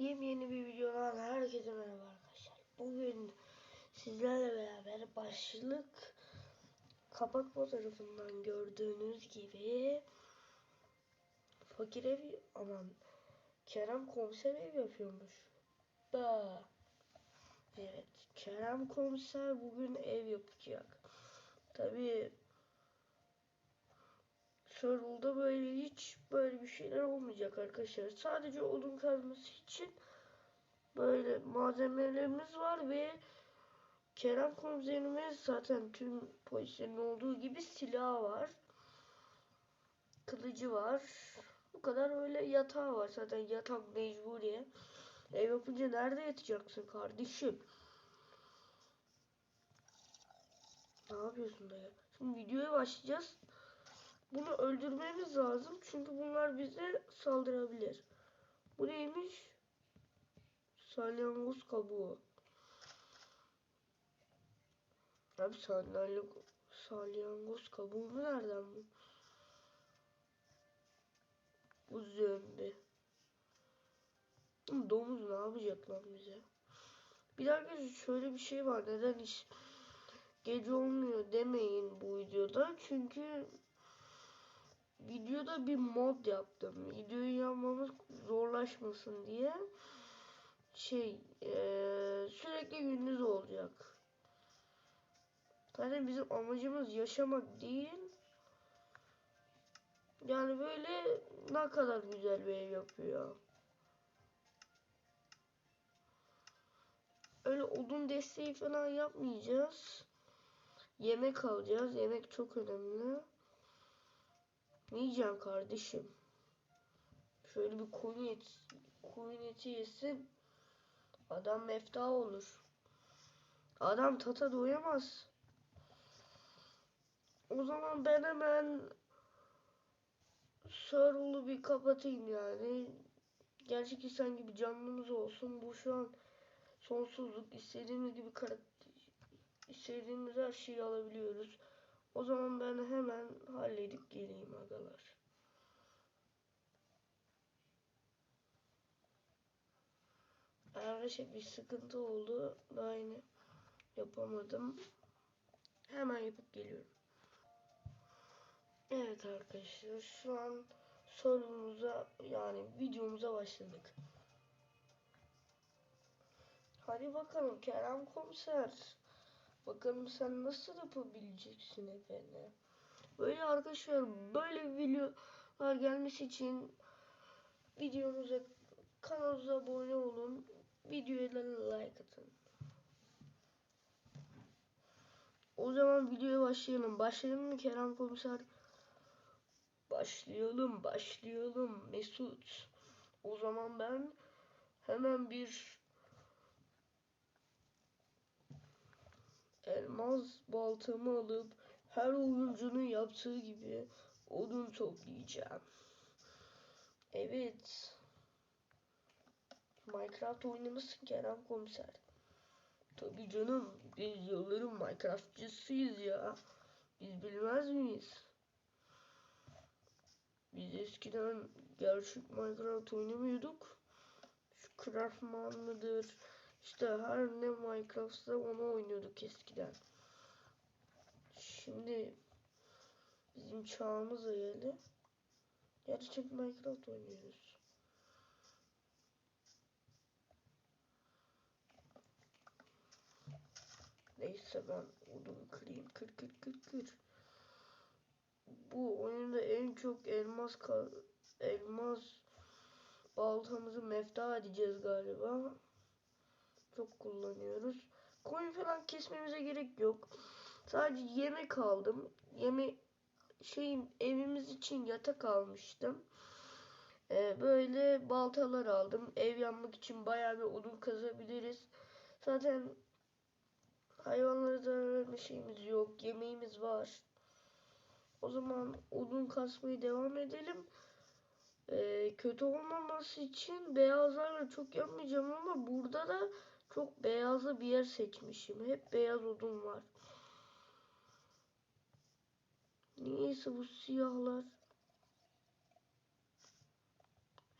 Yepyeni bir videodan herkese merhaba arkadaşlar. Bugün sizlerle beraber başlık kapak fotoğrafından gördüğünüz gibi fakir ev aman Kerem komiser ev yapıyormuş. Da. Evet Kerem komiser bugün ev yapacak. Tabii Survival'da böyle hiç böyle bir şeyler olmayacak arkadaşlar. Sadece odun kazması için böyle malzemelerimiz var ve Kerem komiserimiz zaten tüm polislerin olduğu gibi silah var. Kılıcı var. Bu kadar öyle yatağı var. Zaten yatak mecburi. Ev yapınca nerede yatacaksın kardeşim? Ne yapıyorsun da ya? Şimdi videoya başlayacağız. Bunu öldürmemiz lazım. Çünkü bunlar bize saldırabilir. Bu neymiş? Salyangoz kabuğu. Abi salyangoz, salyangoz kabuğunu nereden bu? Bu zombi. Domuz ne yapacak lan bize? Bir dakika şöyle bir şey var. Neden hiç gece olmuyor demeyin bu videoda. Çünkü videoda bir mod yaptım. Videoyu yapmamız zorlaşmasın diye. Şey ee, sürekli gündüz olacak. Zaten bizim amacımız yaşamak değil. Yani böyle ne kadar güzel bir ev yapıyor. Öyle odun desteği falan yapmayacağız. Yemek alacağız. Yemek çok önemli. Ne yiyeceğim kardeşim? Şöyle bir koyun eti, koyun eti yesin. Adam mefta olur. Adam tata doyamaz. O zaman ben hemen Sarul'u bir kapatayım yani. Gerçek insan gibi canlımız olsun. Bu şu an sonsuzluk. İstediğimiz gibi karakter, istediğimiz her şeyi alabiliyoruz. O zaman ben hemen halledip geleyim agalar. Arkadaşlar bir sıkıntı oldu. Daha yine yapamadım. Hemen yapıp geliyorum. Evet arkadaşlar şu an sorumuza yani videomuza başladık. Hadi bakalım Kerem komiser. Bakalım sen nasıl yapabileceksin efendim. Böyle arkadaşlar böyle videolar gelmesi için videomuza kanalımıza abone olun. Videoya like atın. O zaman videoya başlayalım. Başlayalım mı Kerem komiser? Başlayalım, başlayalım Mesut. O zaman ben hemen bir elmas baltamı alıp her oyuncunun yaptığı gibi odun toplayacağım. Evet. Minecraft oynamasın Kerem komiser. Tabii canım biz yılların Minecraftçısıyız ya. Biz bilmez miyiz? Biz eskiden gerçek Minecraft oynamıyorduk. Şu Craftman mıdır? İşte her ne Minecraft'ta onu oynuyorduk eskiden. Şimdi bizim çağımız geldi. Gerçek Minecraft oynuyoruz. Neyse ben odunu kırayım. Kır kır kır kır. Bu oyunda en çok elmas elmas baltamızı mefta edeceğiz galiba. Çok kullanıyoruz. Koyun falan kesmemize gerek yok. Sadece yemek aldım. Yeme şeyin evimiz için yatak almıştım. Ee, böyle baltalar aldım. Ev yanmak için bayağı bir odun kazabiliriz. Zaten hayvanlara zarar verme şeyimiz yok. Yemeğimiz var. O zaman odun kasmaya devam edelim e, kötü olmaması için beyazlarla çok yapmayacağım ama burada da çok beyazlı bir yer seçmişim. Hep beyaz odun var. Neyse bu siyahlar.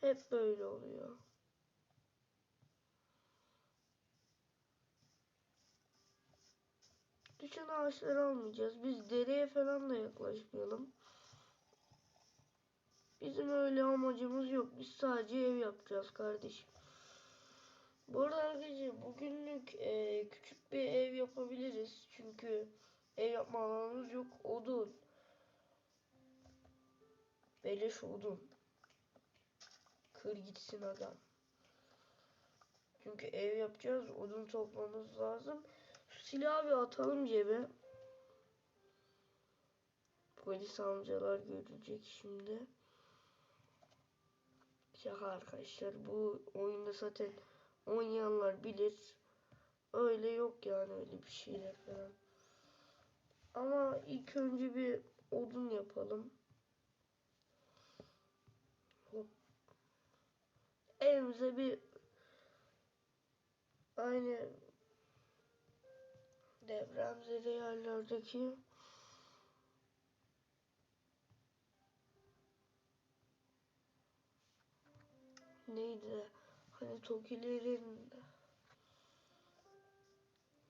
Hep böyle oluyor. Düşen ağaçları almayacağız. Biz dereye falan da yaklaşmayalım. Bizim öyle amacımız yok. Biz sadece ev yapacağız kardeşim. Bu arada arkadaşlar bugünlük e, küçük bir ev yapabiliriz. Çünkü ev yapma alanımız yok. Odun. Beleş odun. Kır gitsin adam. Çünkü ev yapacağız. Odun toplamamız lazım. Şu silahı bir atalım cebe. Polis amcalar görecek şimdi. Şaka arkadaşlar. Bu oyunda zaten oynayanlar bilir. Öyle yok yani öyle bir şeyler falan. Ama ilk önce bir odun yapalım. Hop. Evimize bir aynı depremzede yerlerdeki neydi? Hani Tokilerin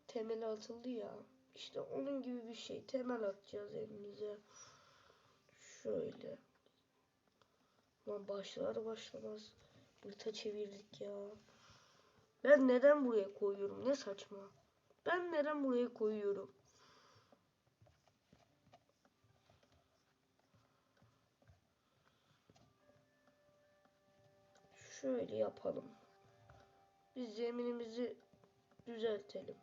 temeli atıldı ya. İşte onun gibi bir şey. Temel atacağız evimize. Şöyle. Lan başlar başlamaz. Bırta çevirdik ya. Ben neden buraya koyuyorum? Ne saçma. Ben neden buraya koyuyorum? Şöyle yapalım. Biz zeminimizi düzeltelim.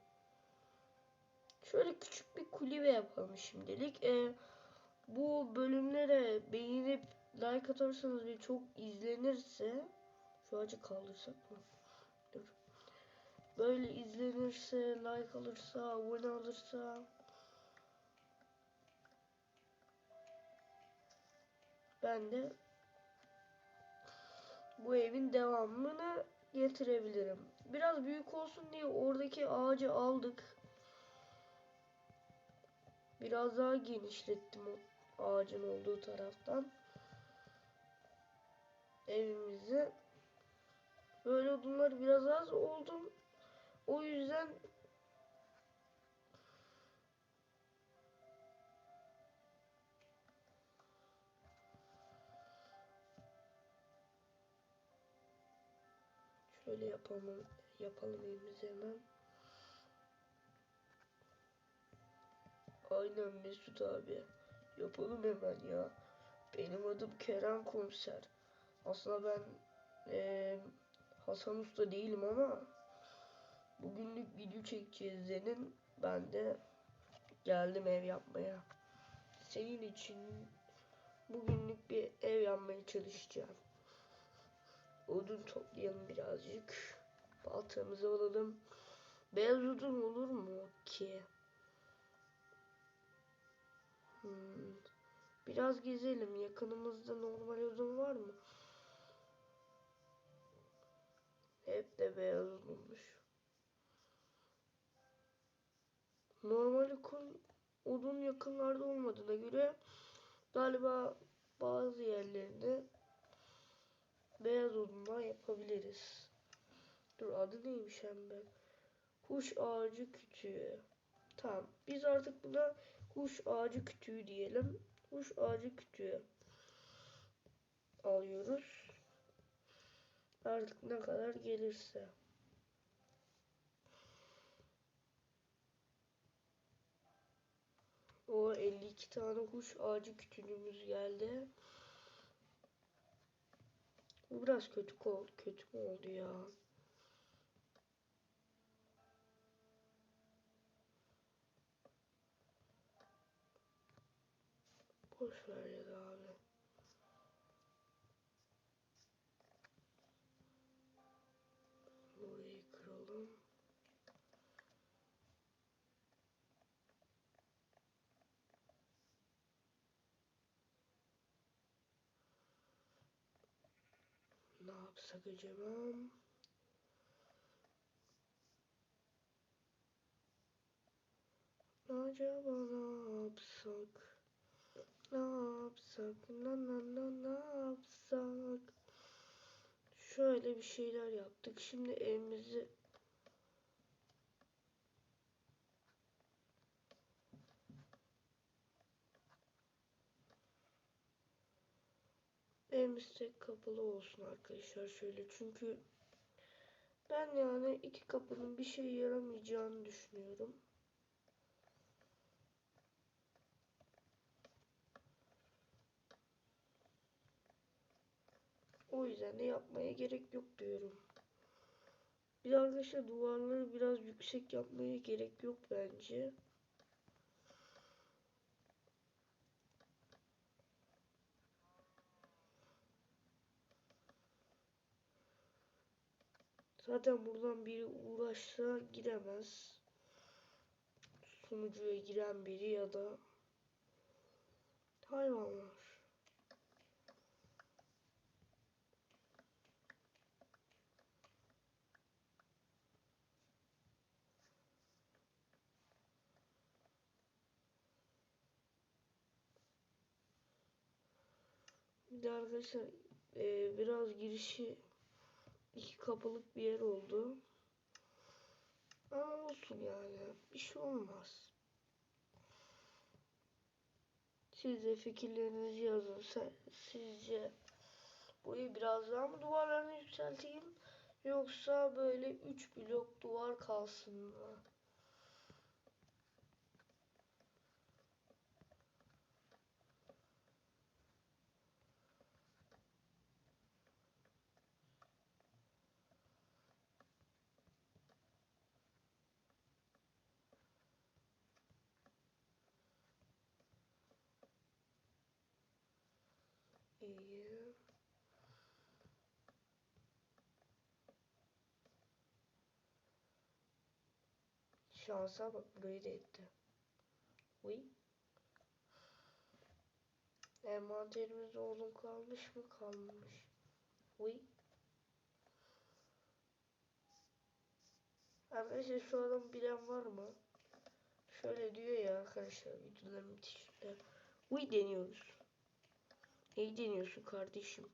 Şöyle küçük bir kulübe yapalım şimdilik. Ee, bu bölümlere beğenip like atarsanız ve çok izlenirse şu ağacı kaldırsak mı? Dur. Böyle izlenirse, like alırsa, abone alırsa ben de bu evin devamını getirebilirim. Biraz büyük olsun diye oradaki ağacı aldık. Biraz daha genişlettim o ağacın olduğu taraftan. Evimizi. Böyle odunlar biraz az oldu. O yüzden şöyle yapalım yapalım evimizi hemen. Aynen Mesut abi. Yapalım hemen ya. Benim adım Kerem Komiser. Aslında ben eee, Hasan Usta değilim ama bugünlük video çekeceğiz dedim. Ben de geldim ev yapmaya. Senin için bugünlük bir ev yapmaya çalışacağım. Odun toplayalım birazcık. Baltamızı alalım. Beyaz odun olur mu ki? Hmm. Biraz gezelim. Yakınımızda normal odun var mı? Hep de beyaz odunmuş. Normal odun, yakınlarda olmadığına göre galiba bazı yerlerinde beyaz odundan yapabiliriz. Dur adı neymiş hem ben? Kuş ağacı kütüğü. Tamam. Biz artık buna kuş ağacı kütüğü diyelim. Kuş ağacı kütüğü alıyoruz. Artık ne kadar gelirse. O 52 tane kuş ağacı kütüğümüz geldi. Bu biraz kötü. Kötü oldu ya? Boş ver ya da abi. Burayı kıralım. Ne yapsak acaba? Acaba ne yapsak? Ne yapsak? Na na na ne yapsak? Şöyle bir şeyler yaptık. Şimdi evimizi evimiz tek kapılı olsun arkadaşlar şöyle çünkü ben yani iki kapının bir şey yaramayacağını düşünüyorum. O yüzden de yapmaya gerek yok diyorum. Bir arkadaşlar duvarları biraz yüksek yapmaya gerek yok bence. Zaten buradan biri uğraşsa giremez. Sunucuya giren biri ya da hayvanlar. Bir de arkadaşlar e, biraz girişi iki kapılık bir yer oldu. Ama olsun yani. Bir şey olmaz. Siz de fikirlerinizi yazın. Sen, sizce burayı biraz daha mı duvarlarını yükselteyim? Yoksa böyle 3 blok duvar kalsın mı? İyi. Şansa bak burayı da etti. Uy. Envanterimizde odun kalmış mı? Kalmamış. Uy. Arkadaşlar şu adam bilen var mı? Şöyle diyor ya arkadaşlar videoların bitişinde. Uy deniyoruz. Neyi deniyorsun kardeşim?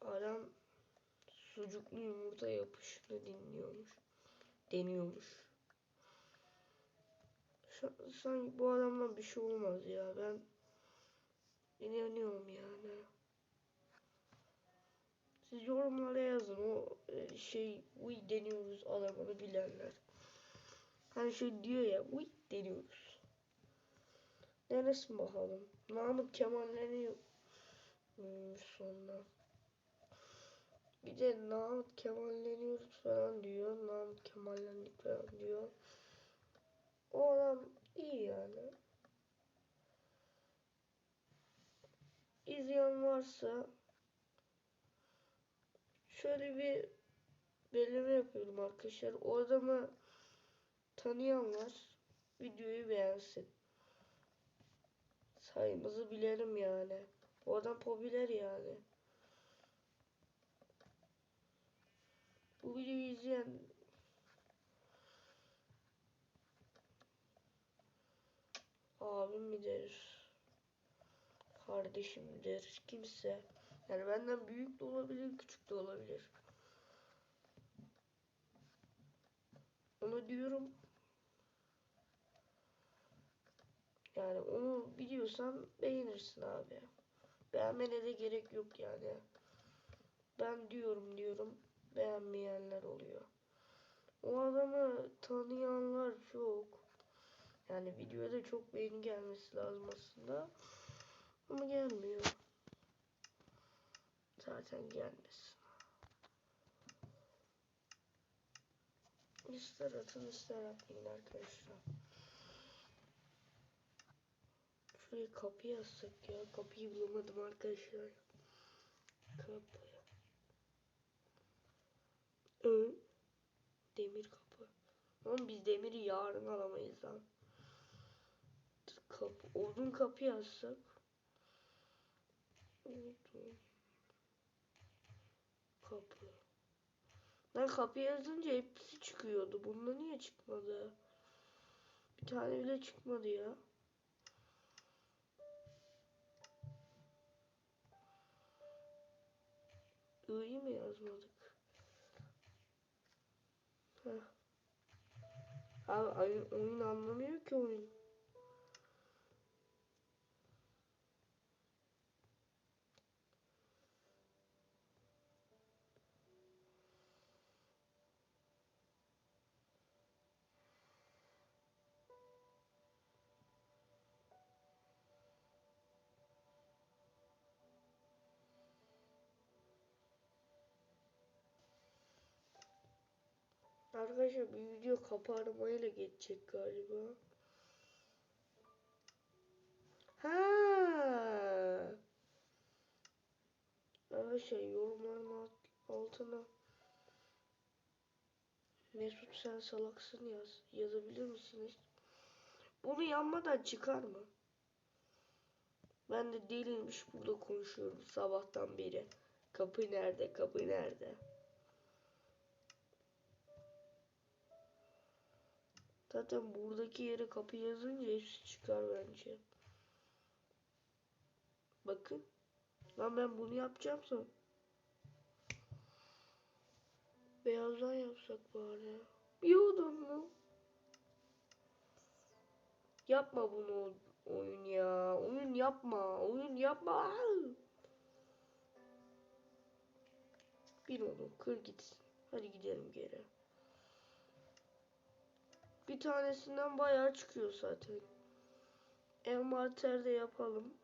Adam sucuklu yumurta yapışını dinliyormuş. Deniyormuş. Sanki bu adamdan bir şey olmaz ya. Ben inanıyorum yani. Siz yorumlara yazın o e, şey uy deniyoruz adamını bilenler. Hani şey diyor ya uy deniyoruz. Neresi bakalım? Namık Kemal'leri hmm, sonra. Bir de Namık Kemal'leniyoruz falan diyor. Namık Kemal'lendik falan diyor. O adam iyi yani. İzleyen varsa şöyle bir belirleme yapıyorum arkadaşlar. O adamı tanıyanlar videoyu beğensin. Sayımızı bilelim yani. O adam popüler yani. Bu videoyu izleyen abim midir? Kardeşimdir. Kimse. Yani benden büyük de olabilir, küçük de olabilir. Onu diyorum. Yani onu biliyorsan beğenirsin abi. Beğenmene de gerek yok yani. Ben diyorum diyorum beğenmeyenler oluyor. O adamı tanıyanlar çok. Yani videoda çok beğeni gelmesi lazım aslında. Ama gelmiyor. Zaten gelmesin. İster atın ister atmayın arkadaşlar. Şuraya kapıyı yazsak ya. Kapıyı bulamadım arkadaşlar. Kapı. Ö. Demir kapı. Oğlum biz demiri yarın alamayız lan. Kapı. Odun kapı yazsak. Odun. Kapı. Ben kapı yazınca hepsi çıkıyordu. Bunda niye çıkmadı? Bir tane bile çıkmadı ya. İyi mi yazmadık? Heh. Abi oyun anlamıyor ki oyun. Arkadaşlar bir video kaparmayla geçecek galiba. Ha. Arkadaşlar yorumların alt, altına Mesut sen salaksın yaz. Yazabilir misiniz? Bunu yanmadan çıkar mı? Ben de deliymiş burada konuşuyorum sabahtan beri. Kapı nerede? Kapı nerede? Zaten buradaki yere kapı yazınca hepsi çıkar bence. Bakın. Lan ben bunu yapacağım sonra. Beyazdan yapsak bari. Biliyordun mu? Yapma bunu oyun ya. Oyun yapma. Oyun yapma. Bir onu kır gitsin. Hadi gidelim geri. Bir tanesinden bayağı çıkıyor zaten. Envanterde yapalım.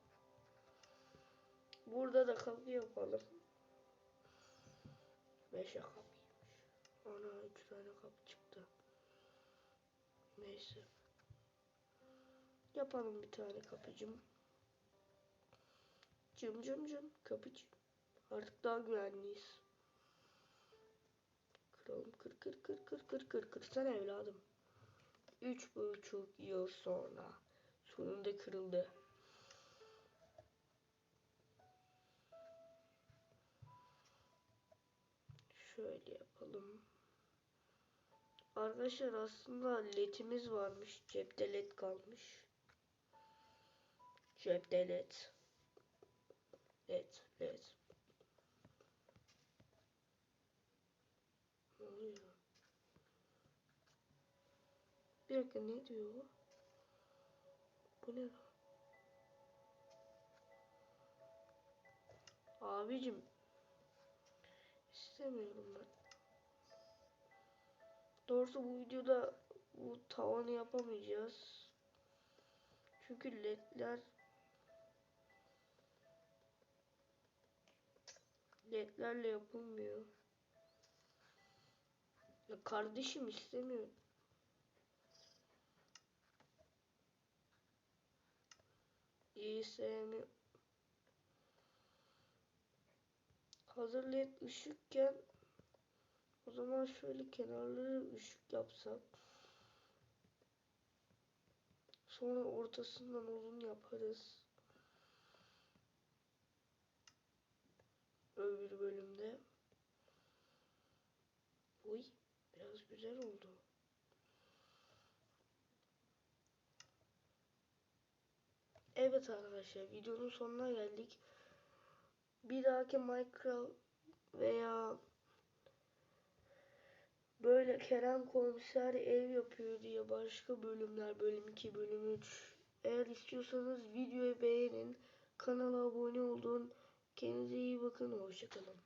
Burada da kapı yapalım. Beşe kapıymış. Ana üç tane kapı çıktı. Neyse. Yapalım bir tane kapıcım. Cım cım cım kapıcım. Artık daha güvenliyiz. Kıralım kır kır kır kır kır kır kır sen evladım. Üç buçuk yıl sonra sonunda kırıldı. Şöyle yapalım. Arkadaşlar aslında ledimiz varmış. Cepte led kalmış. Cepte led. Led, led. Ne oluyor? Bir dakika ne diyor? o? Bu ne lan? Abicim istemiyorum ben. Doğrusu bu videoda bu tavanı yapamayacağız. Çünkü ledler ledlerle yapılmıyor. Ya kardeşim istemiyor. İyi sevmiyor. Hazır ışıkken o zaman şöyle kenarları ışık yapsak. Sonra ortasından uzun yaparız. Öbür bölümde. Uy, biraz güzel oldu. Evet arkadaşlar videonun sonuna geldik. Bir dahaki Minecraft veya böyle Kerem komiser ev yapıyor diye başka bölümler bölüm 2 bölüm 3 eğer istiyorsanız videoyu beğenin kanala abone olun. Kendinize iyi bakın hoşçakalın